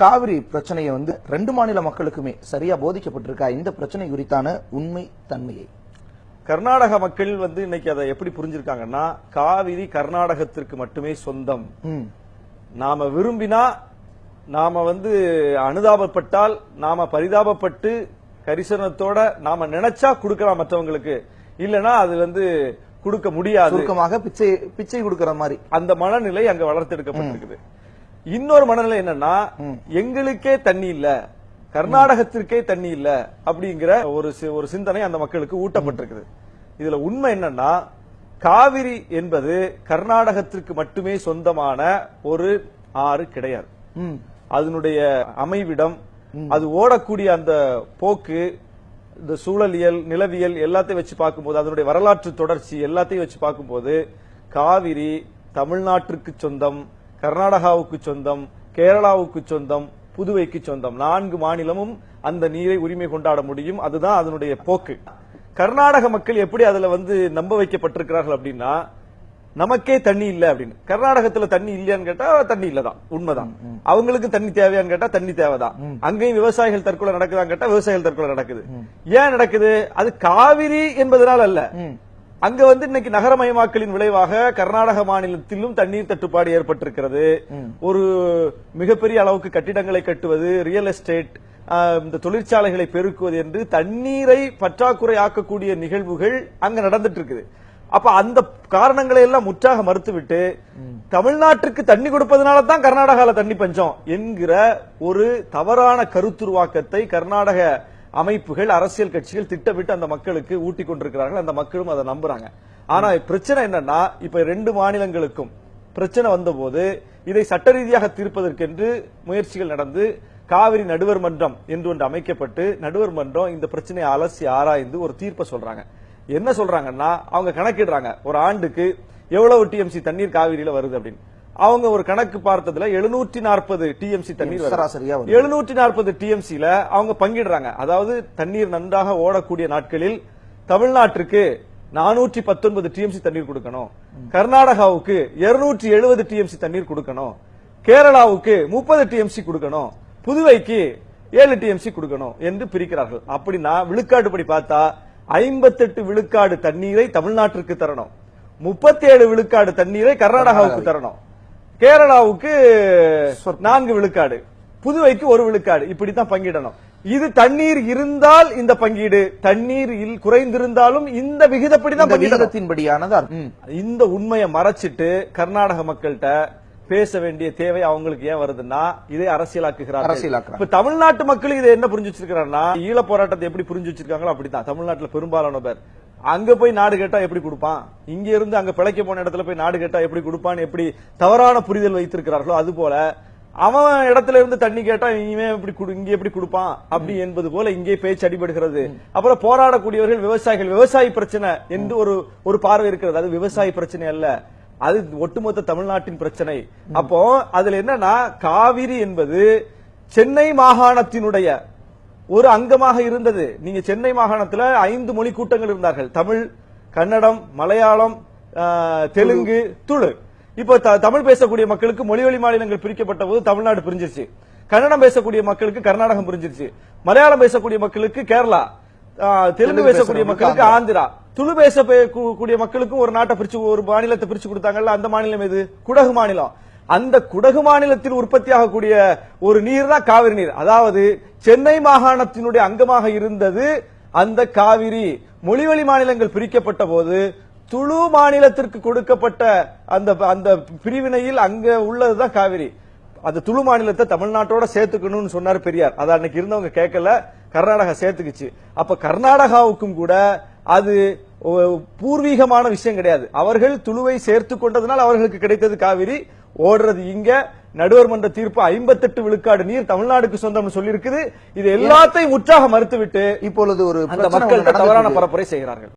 காவிரி பிரச்சனையை வந்து ரெண்டு மாநில மக்களுக்குமே சரியா போதிக்கப்பட்டிருக்கா? இந்த பிரச்சனை குறித்தான உண்மை தன்மையை. கர்நாடக மக்கள் வந்து இன்னைக்கு அதை எப்படி புரிஞ்சிருக்காங்கன்னா காவிரி கர்நாடகத்திற்கு மட்டுமே சொந்தம். நாம விரும்பினா நாம வந்து அனுதாபப்பட்டால் நாம பரிதாபப்பட்டு கரிசனத்தோட நாம நினைச்சா கொடுக்கலாம் மற்றவங்களுக்கு. இல்லனா அது வந்து கொடுக்க முடியாது. பிச்சை பிச்சை கொடுக்கிற மாதிரி. அந்த மனநிலை அங்க வளர்த்தெடுக்கப்பட்டிருக்குது. இன்னொரு மனநிலை என்னன்னா எங்களுக்கே தண்ணி இல்ல கர்நாடகத்திற்கே தண்ணி இல்ல அப்படிங்கிற ஒரு ஒரு சிந்தனை அந்த மக்களுக்கு ஊட்டப்பட்டிருக்குது. இதுல உண்மை என்னன்னா காவிரி என்பது கர்நாடகத்திற்கு மட்டுமே சொந்தமான ஒரு ஆறு கிடையாது. அதனுடைய அமைவிடம் அது ஓடக்கூடிய அந்த போக்கு இந்த சூழலியல் நிலவியல் எல்லாத்தையும் வச்சு பார்க்கும்போது அதனுடைய வரலாற்று தொடர்ச்சி எல்லாத்தையும் வச்சு பார்க்கும்போது காவிரி தமிழ்நாட்டிற்கு சொந்தம் கர்நாடகாவுக்கு சொந்தம் கேரளாவுக்கு சொந்தம் புதுவைக்கு சொந்தம். நான்கு மாநிலமும் அந்த நீரை உரிமை கொண்டாட முடியும். அதுதான் அதனுடைய போக்கு. கர்நாடக மக்கள் எப்படி அதுல வந்து நம்ப வைக்கப்பட்டிருக்கிறார்கள் அப்படின்னா நமக்கே தண்ணி இல்ல அப்படின்னு. கர்நாடகத்துல தண்ணி இல்லையான்னு கேட்டா தண்ணி இல்லதான். உண்மைதான். அவங்களுக்கு தண்ணி தேவையான்னு கேட்டா தண்ணி தேவைதான். அங்கேயும் விவசாயிகள் தற்கொலை நடக்குதான்னு கேட்டா விவசாயிகள் தற்கொலை நடக்குது. ஏன் நடக்குது? அது காவிரி என்பதனால் அல்ல. அங்க வந்து இன்னைக்கு நகரமயமாக்கலின் விளைவாக கர்நாடக மாநிலத்திலும் தண்ணீர் தட்டுப்பாடு ஏற்பட்டிருக்கிறது. ஒரு மிகப்பெரிய அளவுக்கு கட்டிடங்களை கட்டுவது ரியல் எஸ்டேட் இந்த தொழிற்சாலைகளை பெருக்குவது என்று தண்ணீரை பற்றாக்குறை ஆக்கக்கூடிய நிகழ்வுகள் அங்க நடந்துட்டு இருக்குது அப்ப அந்த காரணங்களை எல்லாம் முற்றாக மறுத்துவிட்டு தமிழ்நாட்டுக்கு தண்ணி கொடுப்பதனால தான் கர்நாடகால தண்ணி பஞ்சம் என்கிற ஒரு தவறான கருத்துருவாக்கத்தை கர்நாடக அமைப்புகள் அரசியல் கட்சிகள் திட்டமிட்டு அந்த மக்களுக்கு ஊட்டி கொண்டிருக்கிறார்கள். அந்த மக்களும் அதை நம்புறாங்க. ஆனா பிரச்சனை என்னன்னா இப்ப ரெண்டு மாநிலங்களுக்கும் பிரச்சனை வந்தபோது இதை சட்ட ரீதியாக தீர்ப்பதற்கென்று முயற்சிகள் நடந்து காவிரி நடுவர் மன்றம் என்று ஒன்று அமைக்கப்பட்டு நடுவர் மன்றம் இந்த பிரச்சனையை அலசி ஆராய்ந்து ஒரு தீர்ப்பை சொல்றாங்க. என்ன சொல்றாங்கன்னா அவங்க கணக்கிடுறாங்க. ஒரு ஆண்டுக்கு எவ்வளவு டிஎம்சி தண்ணீர் காவிரியில வருது அப்படின்னு. அவங்க ஒரு கணக்கு பார்த்ததுல எழுநூற்றி நாற்பது டிஎம்சி தண்ணீர். சராசரியா. எழுநூற்றி நாற்பது டிஎம்சில அவங்க பங்கிடுறாங்க. அதாவது தண்ணீர் நன்றாக ஓடக்கூடிய நாட்களில் தமிழ்நாட்டிற்கு நானூற்றி பத்தொன்பது டிஎம்சி தண்ணீர் கொடுக்கணும். கர்நாடகாவுக்கு இருநூற்றி எழுபது டிஎம்சி தண்ணீர் கொடுக்கணும். கேரளாவுக்கு முப்பது டிஎம்சி கொடுக்கணும். புதுவைக்கு ஏழு டிஎம்சி கொடுக்கணும் என்று பிரிக்கிறார்கள். அப்படின்னா விழுக்காடு படி பார்த்தா ஐம்பத்தெட்டு விழுக்காடு தண்ணீரை தமிழ்நாட்டிற்கு தரணும். முப்பத்தி ஏழு விழுக்காடு தண்ணீரை கர்நாடகாவுக்கு. தரணும். கேரளாவுக்கு நான்கு விழுக்காடு. புதுவைக்கு ஒரு விழுக்காடு. இப்படித்தான் பங்கிடணும். இது தண்ணீர் இருந்தால் இந்த பங்கீடு. தண்ணீர் குறைந்திருந்தாலும் இந்த விகிதப்படி தான் இந்த பங்கிடணும். விகிதத்தின்படியானது. இந்த உண்மையை மறைச்சிட்டு கர்நாடக மக்கள்கிட்ட பேச வேண்டிய தேவை அவங்களுக்கு ஏன் வருதுன்னா இதை அரசியலாக்குகிறார்கள். அரசியலாக்குறாங்க. இப்ப தமிழ்நாட்டு மக்கள் இதை என்ன புரிஞ்சு வச்சிருக்காங்கன்னா ஈழ போராட்டத்தை எப்படி புரிஞ்சு வச்சிருக்காங்களோ அப்படித்தான். தமிழ்நாட்டுல பெரும்பாலான பேர் அங்க போய் நாடு கேட்டா எப்படி கொடுப்பான்? இங்க இருந்து அங்க பிழைக்க போன இடத்துல போய் நாடு கேட்டா எப்படி கொடுப்பான்னு எப்படி தவறான புரிதல் வைத்திருக்கிறார்களோ அது போல அவன் இடத்துல இருந்து தண்ணி கேட்டா இவன் எப்படி குடு- இங்க எப்படி கொடுப்பான்? அப்படி என்பது போல இங்கே பேச்சு அடிபடுகிறது. அப்புறம் போராடக்கூடியவர்கள் விவசாயிகள் விவசாயி பிரச்சனை என்று ஒரு ஒரு பார்வை இருக்கிறது. அது விவசாயி பிரச்சனை அல்ல. அது ஒட்டுமொத்த தமிழ்நாட்டின் பிரச்சனை. அப்போ அதுல என்னன்னா காவிரி என்பது சென்னை மாகாணத்தினுடைய ஒரு அங்கமாக இருந்தது. நீங்க சென்னை மாகாணத்துல ஐந்து மொழி கூட்டங்கள் இருந்தார்கள். தமிழ் கன்னடம் மலையாளம் தெலுங்கு துளு. இப்போ தமிழ் பேசக்கூடிய மக்களுக்கு மொழிவழி மாநிலங்கள் பிரிக்கப்பட்ட போது தமிழ்நாடு பிரிஞ்சிருச்சு. கன்னடம் பேசக்கூடிய மக்களுக்கு கர்நாடகம் பிரிஞ்சிருச்சு. மலையாளம் பேசக்கூடிய மக்களுக்கு கேரளா. தெலுங்கு பேசக்கூடிய மக்களுக்கு ஆந்திரா. துளு பேச பே- கூ- கூடிய மக்களுக்கும் ஒரு நாட்டை பிரிச்சு ஒரு மாநிலத்தை பிரிச்சு கொடுத்தாங்கல்ல அந்த மாநிலம் எது? குடகு மாநிலம். அந்த குடகு மாநிலத்தில் உற்பத்தி ஆகக்கூடிய ஒரு நீர் தான் காவிரி நீர். அதாவது சென்னை மாகாணத்தினுடைய அங்கமாக இருந்தது அந்த காவிரி. மொழிவழி மாநிலங்கள் பிரிக்கப்பட்ட போது துளு மாநிலத்திற்கு கொடுக்கப்பட்ட அந்த அந்த பிரிவினையில் அங்க உள்ளதுதான் காவிரி. அந்த துளு மாநிலத்தை தமிழ்நாட்டோட சேர்த்துக்கணும்னு சொன்னார் பெரியார். அதை அன்னைக்கு இருந்தவங்க கேட்கல. கர்நாடகா சேர்த்துக்குச்சு. அப்ப கர்நாடகாவுக்கும் கூட அது பூர்வீகமான விஷயம் கிடையாது. அவர்கள் துளுவை சேர்த்து கொண்டதனால் அவர்களுக்கு கிடைத்தது காவிரி. ஓடுறது இங்க நடுவர் மன்ற தீர்ப்பு ஐம்பத்தெட்டு விழுக்காடு நீர் தமிழ்நாடுக்கு சொந்தம்னு சொல்லியிருக்குது இது எல்லாத்தையும் முற்றாக மறுத்துவிட்டு இப்பொழுது ஒரு நடந்துட்டு தவறான. பரப்புரை செய்கிறார்கள்